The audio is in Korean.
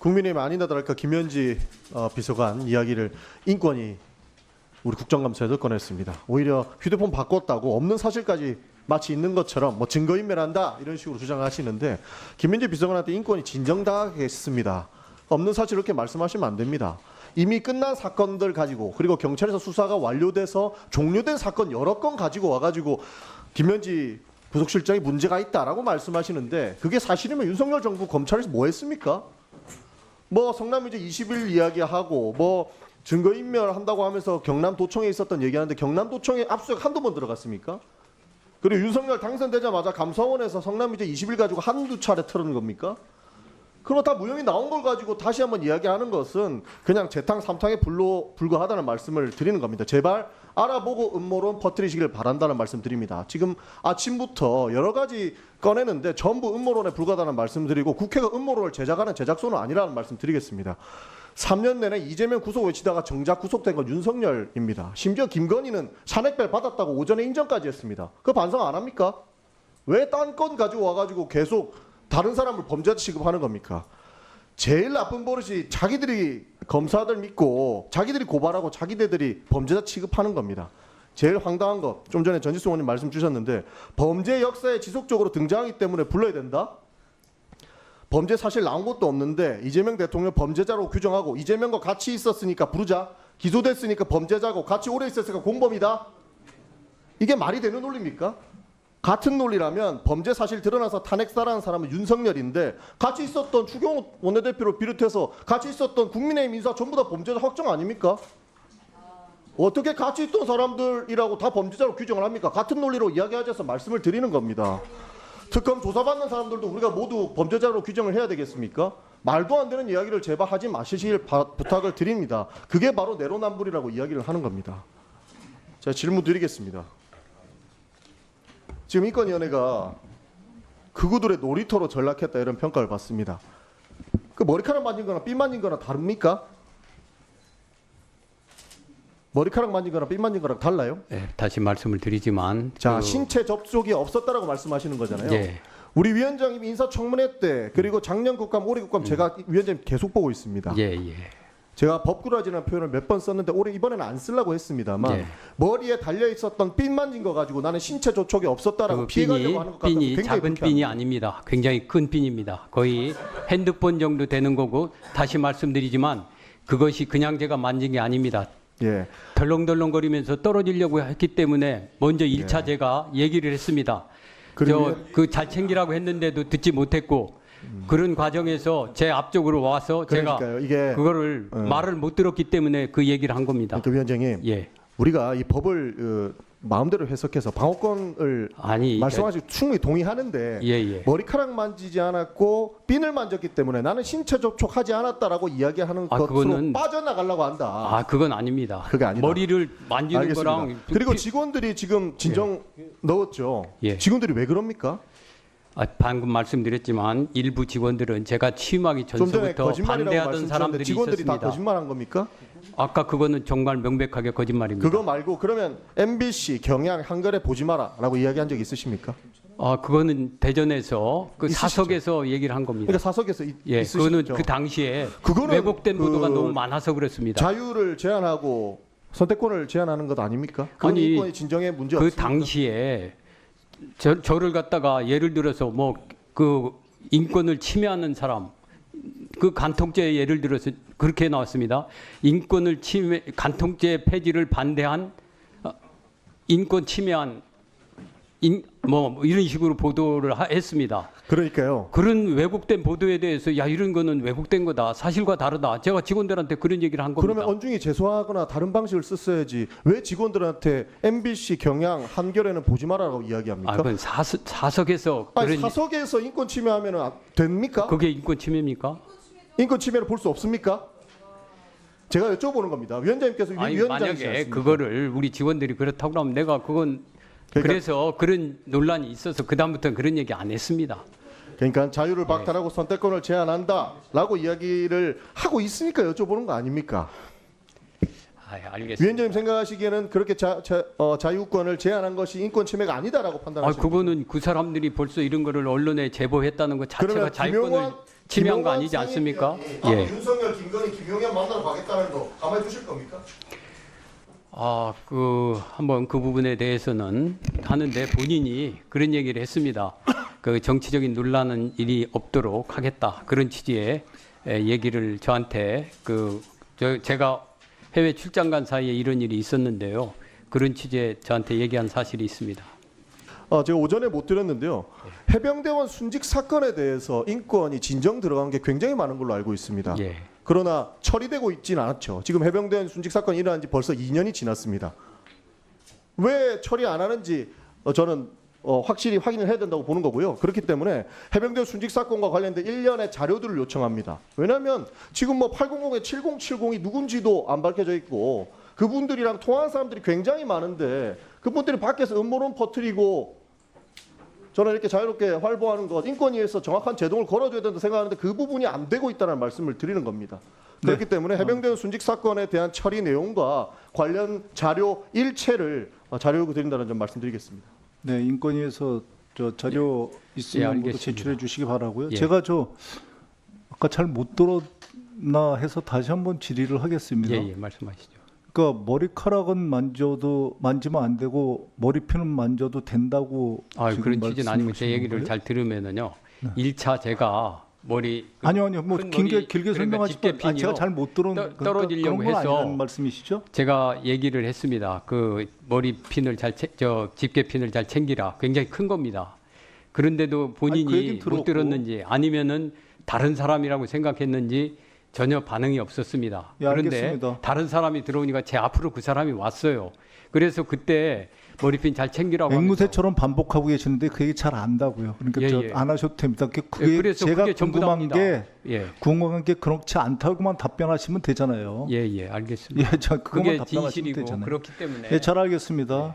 국민의힘 아니나 다를까 김현지 어, 비서관 이야기를 인권이 우리 국정감사에서 꺼냈습니다. 오히려 휴대폰 바꿨다고 없는 사실까지 마치 있는 것처럼 뭐 증거인멸한다 이런 식으로 주장하시는데 김현지 비서관한테 인권이 진정당하겠습니다. 없는 사실 이렇게 말씀하시면 안 됩니다. 이미 끝난 사건들 가지고 그리고 경찰에서 수사가 완료돼서 종료된 사건 여러 건 가지고 와가지고 김현지 부속실장이 문제가 있다라고 말씀하시는데 그게 사실이면 윤석열 정부 검찰에서 뭐 했습니까? 뭐 성남유재 20일 이야기하고 뭐 증거인멸 한다고 하면서 경남도청에 있었던 얘기하는데 경남도청에 압수수색 한두 번 들어갔습니까? 그리고 윤석열 당선되자마자 감사원에서 성남유재 20일 가지고 한두 차례 털은 겁니까? 그럼 다 무혐의 나온 걸 가지고 다시 한번 이야기하는 것은 그냥 재탕 삼탕에 불로 불과하다는 말씀을 드리는 겁니다. 제발 알아보고 음모론 퍼뜨리시길 바란다는 말씀 드립니다. 지금 아침부터 여러 가지 꺼내는데 전부 음모론에 불과하다는 말씀 드리고 국회가 음모론을 제작하는 제작소는 아니라는 말씀 드리겠습니다. 3년 내내 이재명 구속 외치다가 정작 구속된 건 윤석열입니다. 심지어 김건희는 샤넥벨 받았다고 오전에 인정까지 했습니다. 그 반성 안 합니까? 왜 딴 건 가지고 와가지고 계속 다른 사람을 범죄자 취급하는 겁니까? 제일 나쁜 버릇이 자기들이 검사들 믿고 자기들이 고발하고 자기들이 범죄자 취급하는 겁니다. 제일 황당한 거좀 전에 전지수 의원님 말씀 주셨는데 범죄 역사에 지속적으로 등장하기 때문에 불러야 된다? 범죄 사실 나온 것도 없는데 이재명 대통령 범죄자로 규정하고 이재명과 같이 있었으니까 부르자 기소됐으니까 범죄자고 같이 오래 있었으니까 공범이다 이게 말이 되는 논리입니까? 같은 논리라면 범죄 사실 드러나서 탄핵사라는 사람은 윤석열인데 같이 있었던 추경호 원내대표를 비롯해서 같이 있었던 국민의힘 인사 전부 다 범죄자 확정 아닙니까? 어떻게 같이 있던 사람들이라고 다 범죄자로 규정을 합니까? 같은 논리로 이야기하셔서 말씀을 드리는 겁니다. 특검 조사받는 사람들도 우리가 모두 범죄자로 규정을 해야 되겠습니까? 말도 안 되는 이야기를 제발 하지 마시길 바- 부탁을 드립니다. 그게 바로 내로남불이라고 이야기를 하는 겁니다. 제가 질문 드리겠습니다. 지금 인권위원회가 그구들의 놀이터로 전락했다 이런 평가를 받습니다. 그 머리카락 만진 거나 핀 만진 거나 다릅니까? 머리카락 만진 거나 핀 만진 거랑 달라요? 예, 다시 말씀을 드리지만 자, 그, 신체 접촉이 없었다라고 말씀하시는 거잖아요. 예, 우리 위원장님이 인사청문회 때 그리고 작년 국감 올해 국감 제가 위원장님 계속 보고 있습니다. 음. 예, 예. 제가 법꾸라지라는 표현을 몇 번 썼는데 올해 이번에는 안 쓰려고 했습니다만 예. 머리에 달려 있었던 핀 만진 거 가지고 나는 신체 접촉이 없었다라고 그 피해가려고 핀이 하는 것 같아서 굉장히 작은. 핀이 아닙니다. 굉장히 큰 핀입니다. 거의 핸드폰 정도 되는 거고 다시 말씀드리지만 그것이 그냥 제가 만진 게 아닙니다. 예. 덜렁덜렁거리면서 떨어지려고 했기 때문에 먼저 일차 제가 얘기를 했습니다. 예. 저그 잘 챙기라고 했는데도 듣지 못했고 그런 과정에서 제 앞쪽으로 와서 제가 그러니까요. 이게 그거를 어. 말을 못 들었기 때문에 그 얘기를 한 겁니다. 그러니까 위원장님 예. 우리가 이 법을 어, 마음대로 해석해서 방어권을 아니 말씀하시고 충분히 동의하는데 예, 예. 머리카락 만지지 않았고 핀을 만졌기 때문에 나는 신체 접촉하지 않았다라고 이야기하는 아, 것으로 그거는- 빠져나가려고 한다. 아, 그건 아닙니다. 그게 아니다. 머리를 만지는 알겠습니다. 거랑 그리고 피- 직원들이 지금 진정 넣었죠. 예. 직원들이 왜 그럽니까? 아, 방금 말씀드렸지만 일부 직원들은 제가 취임하기 전부터 반대하던 사람들이 직원들이 다 있었습니다. 거짓말한 겁니까? 아까 그거는 정말 명백하게 거짓말입니다. 그거 말고 그러면 MBC, 경향, 한겨레 보지 마라라고 이야기한 적 있으십니까? 아, 그거는 대전에서 그 있으시죠? 사석에서 얘기를 한 겁니다. 그러니까 사석에서 있, 예, 있으시죠. 그거는 그 당시에 그거는 왜곡된 그 보도가 너무 많아서 그렇습니다. 자유를 제한하고 선택권을 제한하는 것 아닙니까? 아니, 그? 당시에 저, 저를 갖다가 예를 들어서 뭐 그 인권을 침해하는 사람 그 간통죄 예를 들어서 그렇게 나왔습니다. 인권을 침해 간통죄 폐지를 반대한 어, 인권 침해한 인, 뭐 이런 식으로 보도를 하- 했습니다. 그러니까요. 그런 왜곡된 보도에 대해서 야 이런 거는 왜곡된 거다 사실과 다르다. 제가 직원들한테 그런 얘기를 한 겁니다. 그러면 언중이 제소하거나 다른 방식을 썼어야지 왜 직원들한테 MBC, 경향, 한겨레는 보지 마라라고 이야기합니까? 아, 그건 사석, 사석에서 아니, 그런 사석에서 인권 침해하면 됩니까? 그게 인권 침해입니까? 인권 침해를 볼 수 없습니까? 제가 여쭤보는 겁니다. 위원장님께서 아니 위원장이시 만약에? 그거를 우리 직원들이 그렇다고 하면 내가 그건 그러니까- 그래서 그런 논란이 있어서 그 다음부터는 그런 얘기 안 했습니다. 그러니까 자유를 박탈하고 선택권을 제한한다라고 이야기를 하고 있으니까 여쭤보는 거 아닙니까? 아, 알겠습니다. 위원장님 생각하시기에는 그렇게 자, 자, 어, 자유권을 제한한 것이 인권 침해가 아니다라고 아, 판단하십니까? 그거는 그 사람들이 벌써 이런 거를 언론에 제보했다는 것 자체가 자유권을 침해한 거 아니지 않습니까? 예. 예. 윤석열, 김건희, 김용현 만나러 가겠다는 거 가만히 두실 겁니까? 아, 그 한번 그 부분에 대해서는 하는데 본인이 그런 얘기를 했습니다. 그 정치적인 논란은 일이 없도록 하겠다 그런 취지의 에, 얘기를 저한테 그 저, 제가 해외 출장 간 사이에 이런 일이 있었는데요. 그런 취지의 저한테 얘기한 사실이 있습니다. 어, 제가 오전에 못 드렸는데요. 해병대원 순직 사건에 대해서 인권이 진정 들어간 게 굉장히 많은 걸로 알고 있습니다. 예. 그러나 처리되고 있지는 않았죠. 지금 해병대원 순직 사건이 일어난 지 벌써 2년이 지났습니다. 왜 처리 안 하는지 어, 저는 어, 확실히 확인을 해야 된다고 보는 거고요. 그렇기 때문에 해병대 순직 사건과 관련된 일련의 자료들을 요청합니다. 왜냐하면 지금 뭐 800에 7070이 누군지도 안 밝혀져 있고 그분들이랑 통화한 사람들이 굉장히 많은데 그분들이 밖에서 음모론 퍼뜨리고 저는 이렇게 자유롭게 활보하는 것 인권위에서 정확한 제동을 걸어줘야 된다 생각하는데 그 부분이 안 되고 있다는 말씀을 드리는 겁니다. 그렇기 때문에 해병대 순직 사건에 대한 처리 내용과 관련 자료 일체를 어, 자료 요구 드린다는 점 말씀드리겠습니다. 네, 인권위에서 저 자료 예, 있으면 모두 알겠습니다. 제출해 주시기 바라고요. 예. 제가 저 아까 잘 못 들었나 해서 다시 한번 질의를 하겠습니다. 예, 예, 말씀하시죠. 그러니까 머리카락은 만져도 만지면 안 되고 머리핀은 만져도 된다고 아, 그런 취지는 아니고 제 얘기를 거예요? 잘 들으면은요. 일 1차 제가 머리 그 아니요, 아니요. 뭐큰 길게 머리, 길게 그러니까 설명하시면 아니, 집게핀이요. 제가 잘 못 들은 떠- 그러니까 떨어지려고 해서 말씀이시죠? 제가 얘기를 했습니다. 그 머리 핀을 잘, 채- 저 집게 핀을 잘 챙기라. 굉장히 큰 겁니다. 그런데도 아니, 그 본인이 얘기는 못 들었고. 들었는지 아니면은 다른 사람이라고 생각했는지 전혀 반응이 없었습니다. 예, 그런데. 다른 사람이 들어오니까 제 앞으로 그 사람이 왔어요. 그래서 그때 머리핀 잘 챙기라고 앵무새처럼 반복하고 계시는데 그 얘기 잘 안다고요. 그러니까 예, 저 예. 안 하셔도 됩니다. 그게, 예, 제가 궁금한. 게 예, 궁금한 게 그렇지 않다고만 답변하시면 되잖아요. 예, 예, 알겠습니다. 예, 저 그게 진실이고 되잖아요. 그렇기 때문에 예, 잘 알겠습니다.